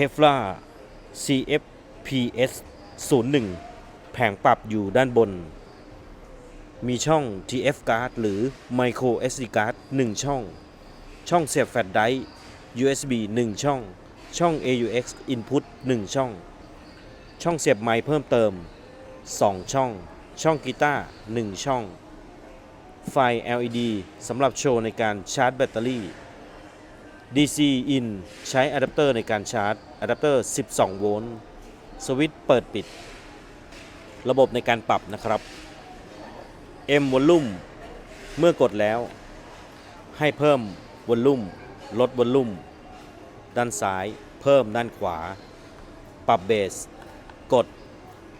Kevlar CFPS 01 แผงปรับอยู่ด้านบน มีช่อง TF card หรือ Micro SD card 1 ช่อง ช่องเสียบแฟลชไดร์ USB 1 ช่อง ช่อง AUX input 1 ช่อง ช่องเสียบไมค์เพิ่มเติม 2 ช่อง ช่องกีตาร์ 1 ช่อง ไฟ LED สำหรับโชว์ในการชาร์จแบตเตอรี่ DC in ใช้อะแดปเตอร์ในการชาร์จอะแดปเตอร์ 12 โวลต์สวิตช์เปิดปิด ระบบในการปรับนะครับ M วอลลุ่มเมื่อกดแล้ว ให้เพิ่มวอลลุ่มลดวอลลุ่มด้านซ้าย เพิ่มด้านขวา ปรับเบส กด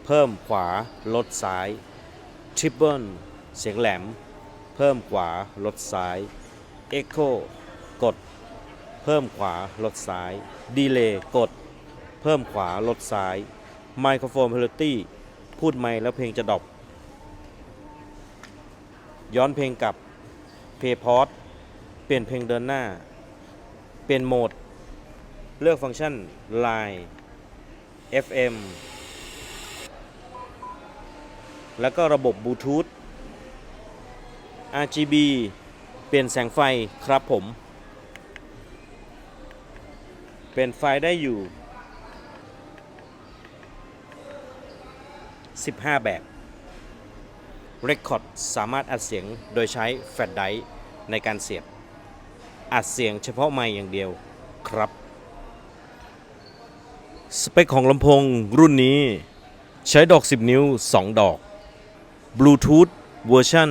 เพิ่มขวา ลดซ้ายทริปเปิลเสียงแหลม เพิ่มขวา ลดซ้าย Echo กด พิ่มขวาลดซ้ายดีเลย์กด เพิ่มขวาลดซ้ายไมโครโฟน p พ r i t y พูดไม่แล้วเพลงจะดรอปย้อนเพลงกลับเพย์พอดเปลี่ยนเพลงเดินหน้า เปลี่ยนโหมด เลือกฟังก์ชัน Line FM แล้วก็ระบบบลูทูธ RGB เปลี่ยนแสงไฟครับผม ปลี่ยนไฟได้อยู่ 15 แบบ Record สามารถอัดเสียงโดยใช้แฟลชไดร์ในการเสียบ อัดเสียงเฉพาะไมค์อย่างเดียวครับ สเปคของลำโพงรุ่นนี้ใช้ดอก 10 นิ้ว 2 ดอก Bluetooth เวอร์ชัน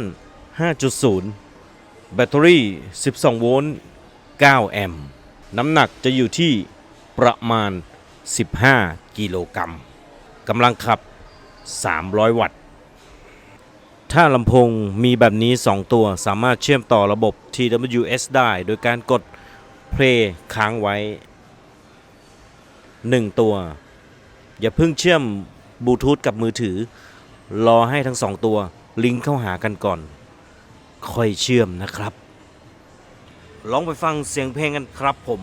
5.0 แบตเตอรี่ 12 โวลต์ 9 แอมป์ น้ำหนักจะอยู่ที่ ประมาณ 15 กิโลกรัมกำลังขับ 300 วัตต์ ถ้าลำโพงมีแบบนี้ 2 ตัวสามารถเชื่อมต่อระบบ TWS ได้โดยการกด Play ค้างไว้ 1 ตัว อย่าเพิ่งเชื่อมบลูทูธกับมือถือ รอให้ทั้งสองตัวลิงก์เข้าหากันก่อน ค่อยเชื่อมนะครับ ลองไปฟังเสียงเพลงกันครับผม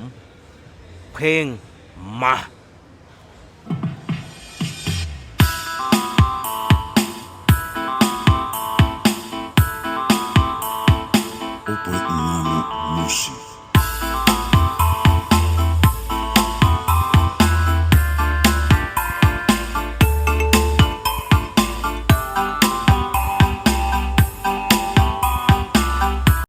เพลงมา